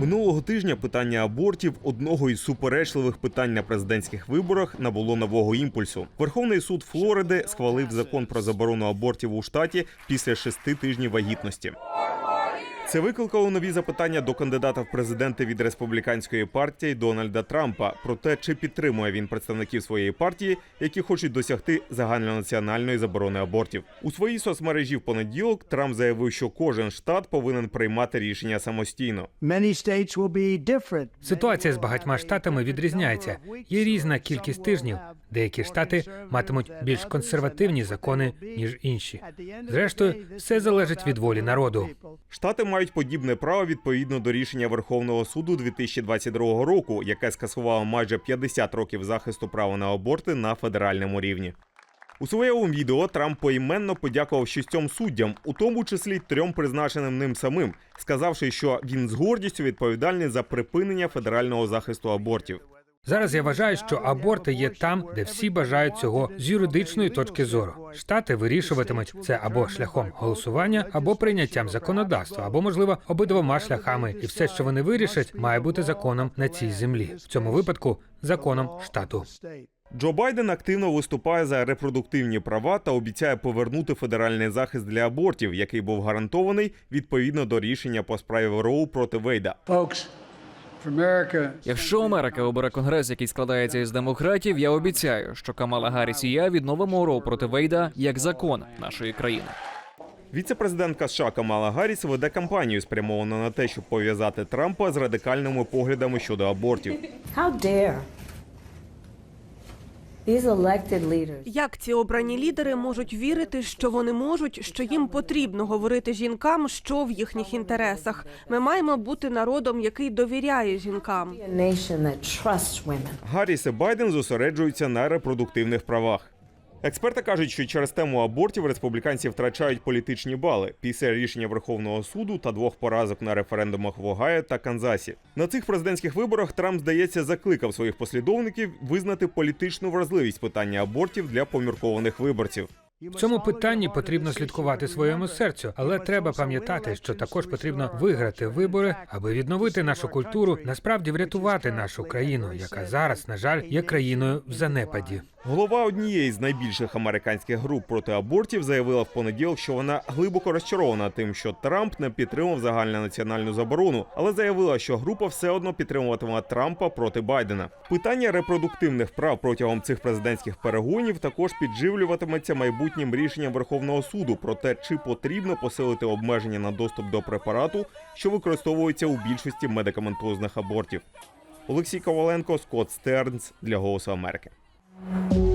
Минулого тижня питання абортів, одного із суперечливих питань на президентських виборах, набуло нового імпульсу. Верховний суд Флориди схвалив закон про заборону абортів у штаті після шести тижнів вагітності. Це викликало нові запитання до кандидата в президенти від республіканської партії Дональда Трампа про те, чи підтримує він представників своєї партії, які хочуть досягти загальнонаціональної заборони абортів. У своїй соцмережі в понеділок Трамп заявив, що кожен штат повинен приймати рішення самостійно. Ситуація з багатьма штатами відрізняється. Є різна кількість тижнів. Деякі штати матимуть більш консервативні закони ніж інші. Зрештою, все залежить від волі народу. Штати мають подібне право відповідно до рішення Верховного суду 2022 року, яке скасувало майже 50 років захисту права на аборти на федеральному рівні. У своєму відео Трамп поіменно подякував шістьом суддям, у тому числі трьом призначеним ним самим, сказавши, що він з гордістю відповідальний за припинення федерального захисту абортів. Зараз я вважаю, що аборти є там, де всі бажають цього з юридичної точки зору. Штати вирішуватимуть це або шляхом голосування, або прийняттям законодавства, або можливо обидвома шляхами, і все, що вони вирішать, має бути законом на цій землі. В цьому випадку законом штату. Джо Байден активно виступає за репродуктивні права та обіцяє повернути федеральний захист для абортів, який був гарантований відповідно до рішення по справі Роу проти Вейда. Якщо Америка обере конгрес, який складається із демократів, я обіцяю, що Камала Гарріс і я відновимо ро проти Вейда як закон нашої країни. Віце-президентка США Камала Гарріс веде кампанію, спрямовану на те, щоб пов'язати Трампа з радикальними поглядами щодо абортів. How dare Як ці обрані лідери можуть вірити, що вони можуть, що їм потрібно говорити жінкам, що в їхніх інтересах? Ми маємо бути народом, який довіряє жінкам. Гарріс і Байден зосереджуються на репродуктивних правах. Експерти кажуть, що через тему абортів республіканці втрачають політичні бали після рішення Верховного суду та двох поразок на референдумах в Огайо та Канзасі. На цих президентських виборах Трамп, здається, закликав своїх послідовників визнати політичну вразливість питання абортів для поміркованих виборців. В цьому питанні потрібно слідкувати своєму серцю, але треба пам'ятати, що також потрібно виграти вибори, аби відновити нашу культуру, насправді врятувати нашу країну, яка зараз, на жаль, є країною в занепаді. Голова однієї з найбільших американських груп проти абортів заявила в понеділок, що вона глибоко розчарована тим, що Трамп не підтримав загальнонаціональну заборону, але заявила, що група все одно підтримуватиме Трампа проти Байдена. Питання репродуктивних прав протягом цих президентських перегонів також підживлюватиметься майбутнім рішенням Верховного суду про те, чи потрібно посилити обмеження на доступ до препарату, що використовується у більшості медикаментозних абортів. Олексій Коваленко, Скотт Стернс для Голосу Америки. Thank you.